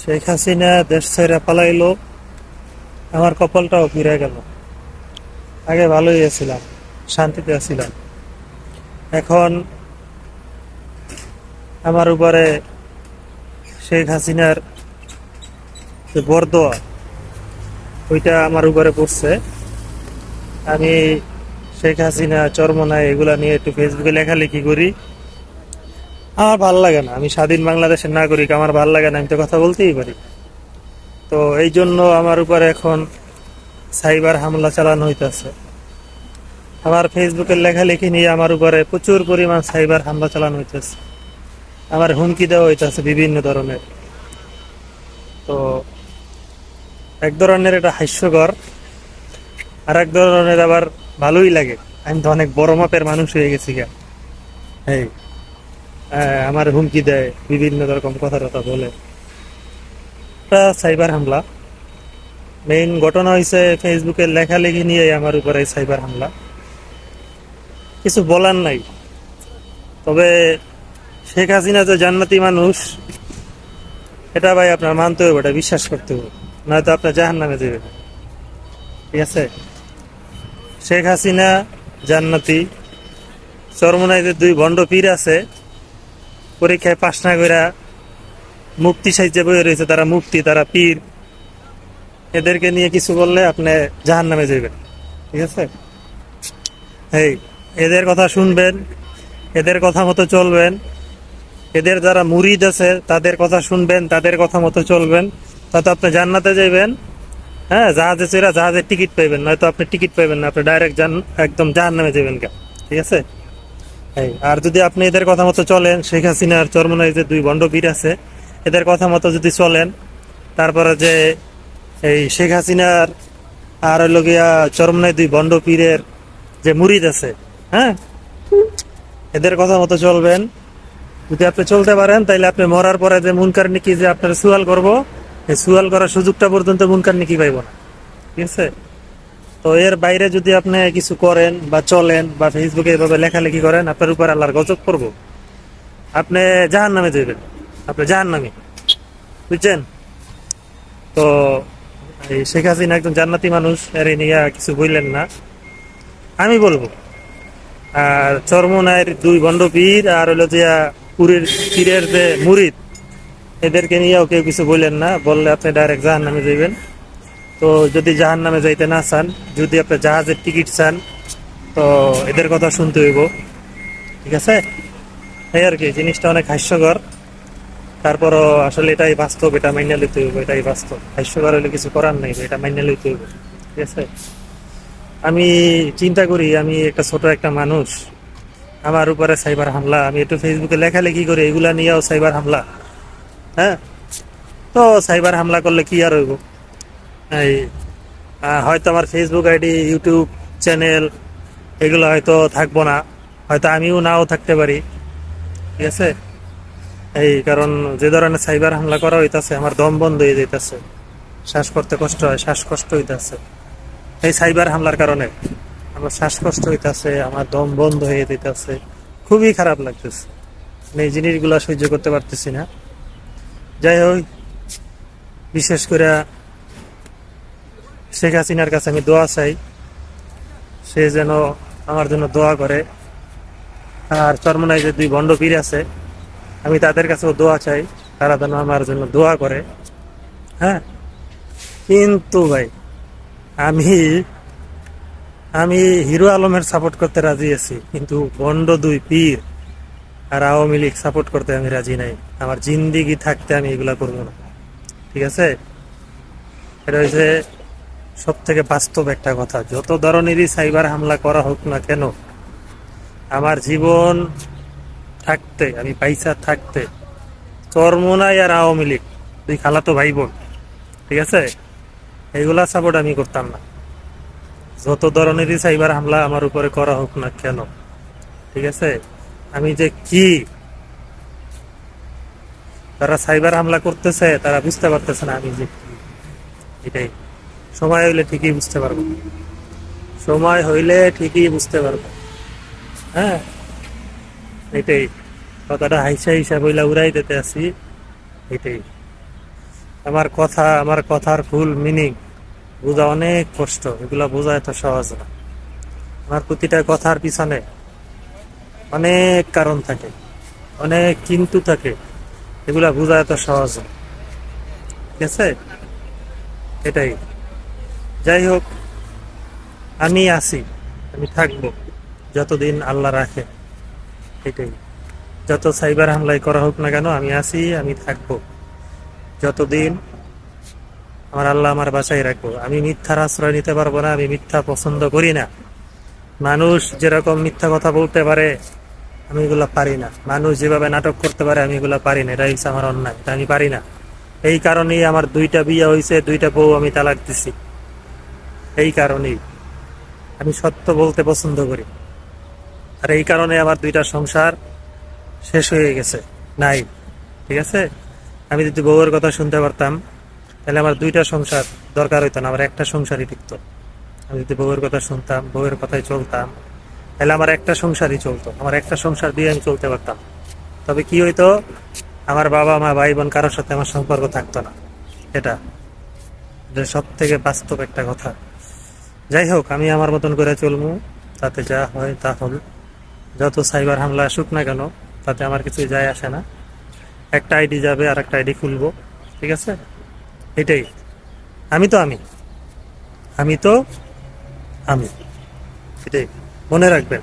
শেখ হাসিনা দেশ ছেড়ে পালাইলো, আমার কপালটাও ফিরে গেল। আগে ভালোই আছিলাম, শান্তিতে আছিলাম। এখন আমার উপরে শেখ হাসিনার যে বরদোয়া, ওইটা আমার উপরে পড়ছে। আমি শেখ হাসিনা চরমনায় এগুলা নিয়ে একটু ফেসবুকে লেখালেখি করি। আমার ভালো লাগে না। আমি স্বাধীন বাংলাদেশের নাগরিক, আমার ভালো লাগে না, আমি তো কথা বলতেই পারি। তো এই জন্য আমার উপরে এখন সাইবার হামলা চালানো হইতেছে। আমার ফেসবুকের লেখালেখি নিয়ে আমার উপরে প্রচুর পরিমাণ সাইবার হামলা চালানো হইতেছে। আমার হুমকি দেওয়া হইতেছে বিভিন্ন ধরনের। তো এক ধরনের এটা হাস্যকর, আর এক ধরনের আবার ভালোই লাগে। আমি তো অনেক বড় মাপের মানুষ হয়ে গেছি গা। আমার হুমকি দেয়, বিভিন্ন রকম কথা টথা বলে। এটা সাইবার হামলা। মেইন ঘটনা হয়েছে ফেসবুকে লেখালেখি নিয়ে আমার উপরে সাইবার হামলা। কিছু বলার নাই। তবে শেখ হাসিনা যে জান্নাতি মানুষ, এটা ভাই আপনার মানতে হবে, এটা বিশ্বাস করতে হবে। নয়তো আপনার জাহান নামে দেবে ঠিক আছে? শেখ হাসিনা জান্নাতি। চরমনাইদের দুই ভণ্ড পীর আছে। পরীক্ষায় পাশ না কইরা মুক্তি সাহিত্যে বয়ে রয়েছে, তারা মুক্তি, তারা পীর। এদেরকে নিয়ে কিছু বললে আপনি জাহান নামে যাবেন ঠিক আছে? এই, এদের কথা শুনবেন, এদের কথা মতো চলবেন। এদের যারা মুরিদ আছে, তাদের কথা শুনবেন, তাদের কথা মতো চলবেন। তাতে আপনি জান্নাতে যাইবেন হ্যাঁ জাহাজে চেরা জাহাজের টিকিট পাইবেন, নয়তো আপনি টিকিট পাইবেন না, আপনি ডাইরেক্ট যান একদম জাহান নামে যাবেন ঠিক আছে? আর যদি আপনি এদের কথা মতো চলেন, শেখ হাসিনার চরমনায় যে দুই বন্ড বীর আছে, এদের কথা মতো যদি চলেন, তারপরে যে এই শেখ হাসিনার আর হইল গিয়া চরমনায় দুই বন্ড পীরের যে মুরিদ আছে হ্যাঁ? এদের কথা মতো চলবেন। যদি আপনি চলতে পারেন, তাইলে আপনি মরার পরে যে মুনকার নিকি যে আপনার সুয়াল করব সুয়াল করার সুযোগটা পর্যন্ত মুনকার নিকি পাইব না। ঠিক আছে? তো এর বাইরে যদি আপনি কিছু করেন বা চলেন বা ফেসবুকে এভাবে লেখালেখি করেন, আপনার উপর আল্লাহর গজব করব আপনি জাহান নামে যাবেন আপনি জাহান নামে বুঝছেন? তো এই শেখ হাসিনা একজন জান্নাতি মানুষ, এর নিয়ে কিছু বললেন না। আমি বলব, আর চরমনায়ের দুই বন্ড পীর আর হলো যে পুরীর পীরের যে মুরিদ, এদেরকে নিয়েও কেউ কিছু বললেন না। বললে আপনি ডাইরেক্ট জাহান নামে যাবেন তো যদি জাহান নামে যাইতে না চান, যদি আপনি জাহাজের টিকিট চান, তো এদের কথা শুনতে হইব। ঠিক আছে? এই আর কি, জিনিসটা অনেক হাস্যকর। তারপরও আসলে এটাই বাস্তব, এটা মাইনে লইতে হইব, এটাই বাস্তব। হাস্যকর হলে কিছু করার নাই, এটা মাইনে লইতে হইব। ঠিক আছে? আমি চিন্তা করি, আমি একটা ছোট একটা মানুষ, আমার উপরে সাইবার হামলা, আমি একটু ফেসবুকে লেখালেখি করি, এগুলা নিয়েও সাইবার হামলা। হ্যাঁ? তো সাইবার হামলা করলে কি আর হইব? এই হয়তো আমার ফেসবুক আইডি ইউটিউব চ্যানেল এগুলো হয়তো থাকব না। হয়তো আমিও নাও থাকতে পারি। ঠিক আছে? এই, কারণ যে ধরনের সাইবার হামলা করা হইতাছে, আমার দম বন্ধ হয়ে যাইতাছে। শ্বাস করতে কষ্ট হয়, শ্বাসকষ্ট হইতাছে। এই সাইবার হামলার কারণে আমার শ্বাসকষ্ট হইতাছে, আমার দম বন্ধ হয়ে যেতেছে খুবই খারাপ লাগতেছে। আমি এই জিনিসগুলো সহ্য করতে পারতেছি না। যাই হোক, বিশেষ করে শেখ হাসিনার কাছে আমি দোয়া চাই। সে যেন আমার জন্য দোয়া করে। আর চরমনায় যে দুই ভণ্ড পীর আছে, আমি তাদের কাছেও দোয়া চাই। তারা যেন আমার জন্য দোয়া করে। হ্যাঁ? কিন্তু ভাই, আমি আমি হিরো আলমের সাপোর্ট করতে রাজি আছি। কিন্তু বন্ড দুই পীর আর আওয়ামী লীগ সাপোর্ট করতে আমি রাজি নাই। আমার জিন্দিগি থাকতে আমি এগুলা করব না। ঠিক আছে? এটা হচ্ছে সব থেকে বাস্তব একটা কথা, যত ধরনেরই সাইবার হামলা করা হোক না কেন, আমার জীবন থাকতে, আমি পয়সা থাকতে চরমোনাই আর আওয়ামী লীগ, দুই খালাতো ভাই বোন ঠিক আছে? এগুলা সাপোর্ট আমি করতাম না। যত ধরনেরই সাইবার হামলা আমার উপরে করা হোক না কেন, ঠিক আছে? আমি যে কি তারা সাইবার হামলা করতেছে, তারা বুঝতে পারতেছে না আমি যে কি। এটাই। সময় হইলে ঠিকই বুঝতে পারব। সময় হইলে ঠিকই বুঝতে পারব। হ্যাঁ? এটাই। কথাটা হাইসা হিসাব হইলা উড়াই দিতে আসি। এটাই। আমার কথা, আমার কথার ফুল মিনিং বোঝা অনেক কষ্ট। এগুলা বোঝা এত সহজ না। আমার প্রতিটা কথার পিছনে অনেক কারণ থাকে। অনেক কিন্তু থাকে। এগুলা বোঝা এত সহজ ঠিক আছে? এটাই। যাই হোক আমি আছি, আমি থাকব, যতদিন আল্লাহ রাখে। এটাই। যত সাইবার হামলাই করা হোক না কেন, আমি আছি, আমি থাকব। যতদিন আমার আল্লাহ আমার বাসায় রাখব। আমি মিথ্যার আশ্রয় নিতে পারব না, আমি মিথ্যা পছন্দ করি না। মানুষ যেরকম মিথ্যা কথা বলতে পারে, আমি এগুলা পারি না। মানুষ যেভাবে নাটক করতে পারে, আমি এগুলা পারি না। এটা হচ্ছে আমার অন্যায়, এটা আমি পারি না। এই কারণেই আমার দুইটা বিয়ে হয়েছে দুইটা বউ আমি তালাক দিছি। এই কারণেই। আমি সত্য বলতে পছন্দ করি। আর এই কারণে আমার দুইটা সংসার শেষ হয়ে গেছে। নাই, ঠিক আছে? আমি যদি বউয়ের কথা শুনতে পারতাম, তাহলে আমার দুইটা সংসার দরকার হইতো না, আমার একটা সংসারই টিকতো। আমি যদি বউয়ের কথা শুনতাম, বউয়ের কথায় চলতাম, তাহলে আমার একটা সংসারই চলতো। আমার একটা সংসার দিয়ে আমি চলতে পারতাম। তবে কি হইতো? আমার বাবা, মা ভাই বোন কারোর সাথে আমার সম্পর্ক থাকতো না। এটা সব থেকে বাস্তব একটা কথা। যাই হোক আমি আমার মতন করে চলবো। তাতে যা হয় তা হল। যত সাইবার হামলা আসুক না কেন, তাতে আমার কিছু যায় আসে না। একটা আইডি যাবে আর একটা আইডি খুলবো। ঠিক আছে? এটাই। আমি তো আমি। আমি তো আমি। এটাই। মনে রাখবেন।